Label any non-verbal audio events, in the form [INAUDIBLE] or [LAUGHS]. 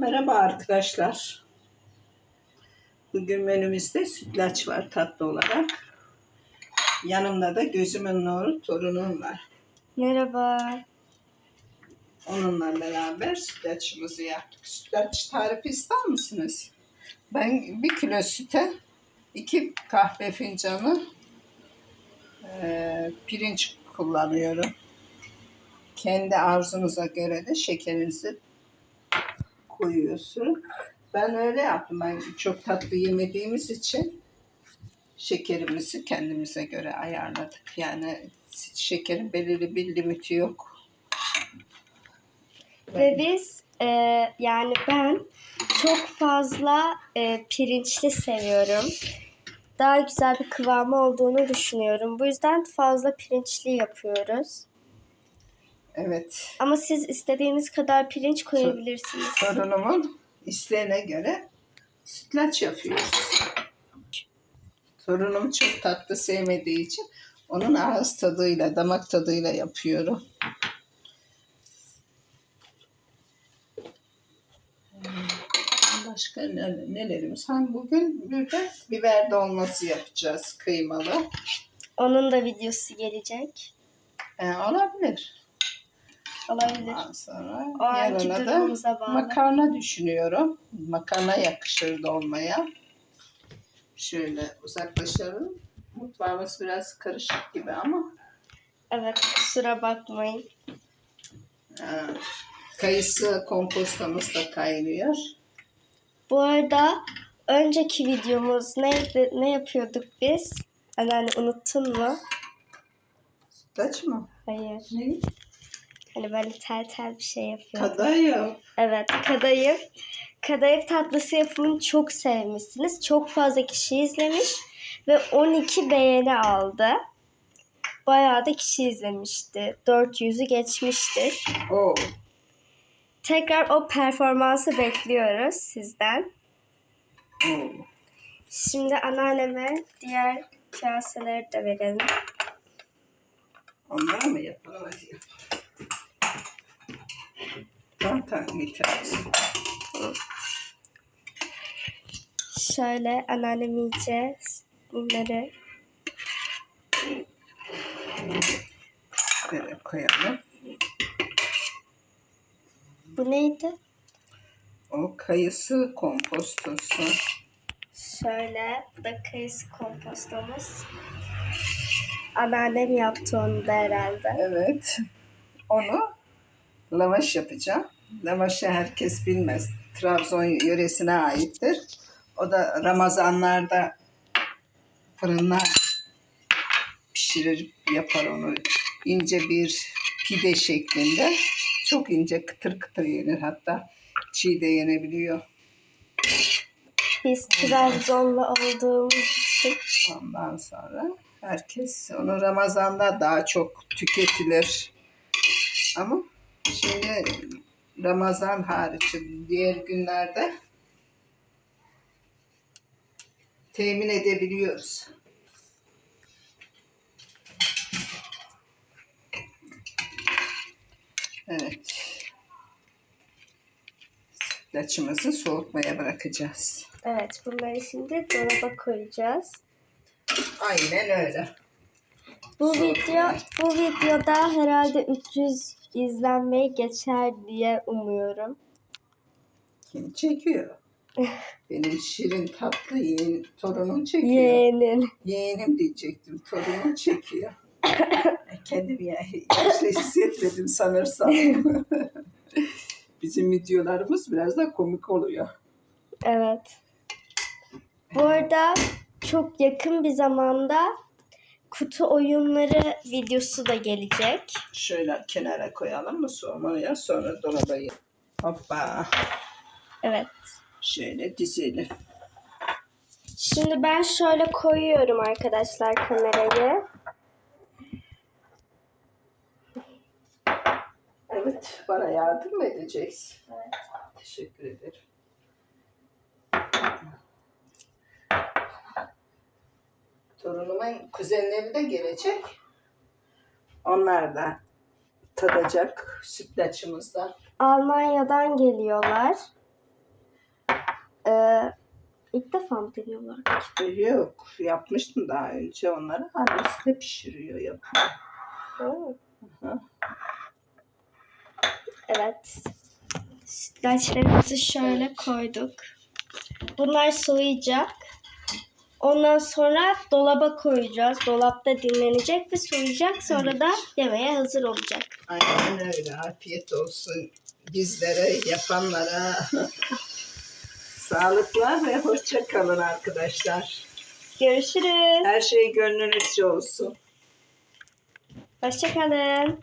Merhaba arkadaşlar. Bugün menümüzde sütlaç var tatlı olarak. Yanımda da gözümün nuru torunum var. Merhaba. Onunla beraber sütlaçımızı yaptık. Sütlaç tarifi ister misiniz? Ben bir kilo süte iki kahve fincanı eee, pirinç kullanıyorum. Kendi arzunuza göre de şekerinizi koyuyorsun. Ben öyle yaptım. Ben çok tatlı yemediğimiz için şekerimizi kendimize göre ayarladık. Yani şekerin belirli bir limiti yok. Ve biz e, yani ben çok fazla e, pirinçli seviyorum. Daha güzel bir kıvamı olduğunu düşünüyorum. Bu yüzden fazla pirinçli yapıyoruz. Evet. Ama siz istediğiniz kadar pirinç koyabilirsiniz. Torunumun isteğine göre sütlaç yapıyoruz. Torunum çok tatlı sevmediği için onun ağız tadıyla, damak tadıyla yapıyorum. Başka ne- nelerimiz? Hangi bugün bir de biber dolması yapacağız kıymalı. Onun da videosu gelecek. Ee, olabilir. Olabilir. Ondan sonra O yarına da bağlı. makarna düşünüyorum. Makarna yakışır dolmaya. Şöyle uzaklaşalım. Mutfağımız biraz karışık gibi ama Evet kusura bakmayın. kayısı kompostomuz da kaynıyor. Bu arada önceki videomuz neydi? Ne yapıyorduk biz? Anneanne unuttun mu? Sütlaç mı? Hayır. Ne? Hani böyle tel tel bir şey yapıyorduk. Kadayıf. Evet, kadayıf. Kadayıf tatlısı yapımını çok sevmişsiniz. Çok fazla kişi izlemiş ve 12 beğeni aldı. Bayağı da kişi izlemişti. 400'ü geçmiştir. Oo. Tekrar o performansı bekliyoruz sizden. Oo. Şimdi anneanneme diğer kaseleri de verelim. Onları mı yapalım? Bir tanesi. Şöyle anneannem iyice bunları Böyle koyalım. bu neydi? O kayısı kompostosu. Şöyle bu da kayısı kompostomuz. Anneannem yaptı onu da herhalde. Evet. Onu lavaş yapacağım. Lavaşı herkes bilmez. Trabzon yöresine aittir. O da Ramazanlarda fırına pişirir yapar onu. ince bir pide şeklinde. Çok ince kıtır kıtır yenir hatta çiğ de yenebiliyor. Biz Trabzonlu olduğumuz için Ondan sonra herkes onu Ramazan'da daha çok tüketilir. Ama şimdi Ramazan hariç diğer günlerde temin edebiliyoruz. Evet. Sütlaçımızı soğutmaya bırakacağız. evet bunları şimdi dolaba koyacağız. Aynen öyle. Bu Soğutma. video bu videoda herhalde 300 izlenmeyi geçer diye umuyorum. Kim çekiyor? Benim şirin tatlı yeğen, torunum çekiyor. Yeğenin. Yeğenim diyecektim. Torunum çekiyor. [LAUGHS] Kendimi ya, yaşlı hissetmedim sanırsam. [LAUGHS] Bizim videolarımız biraz da komik oluyor. Evet. Bu arada çok yakın bir zamanda kutu oyunları videosu da gelecek. Şöyle kenara koyalım mı soğumaya sonra dolaba Hoppa. Evet. Şöyle dizelim. Şimdi ben şöyle koyuyorum arkadaşlar kamerayı. Evet, bana yardım edeceksin? Evet. Teşekkür ederim. Torunumun kuzenleri de gelecek. Onlar da tadacak sütlaçımızdan. Almanya'dan geliyorlar. Ee, ilk defa mı deniyorlar? E, Yok yapmıştım daha önce onları. Annesi de pişiriyor yapıyor. Oo. Evet. Sütlaçlarımızı şöyle koyduk. Bunlar soğuyacak. Ondan sonra dolaba koyacağız. Dolapta dinlenecek ve soğuyacak. Sonra da yemeğe hazır olacak. Aynen öyle. Afiyet olsun bizlere, yapanlara. [LAUGHS] Sağlıkla ve hoşça kalın arkadaşlar. Görüşürüz. Her şey gönlünüzce olsun. Hoşçakalın.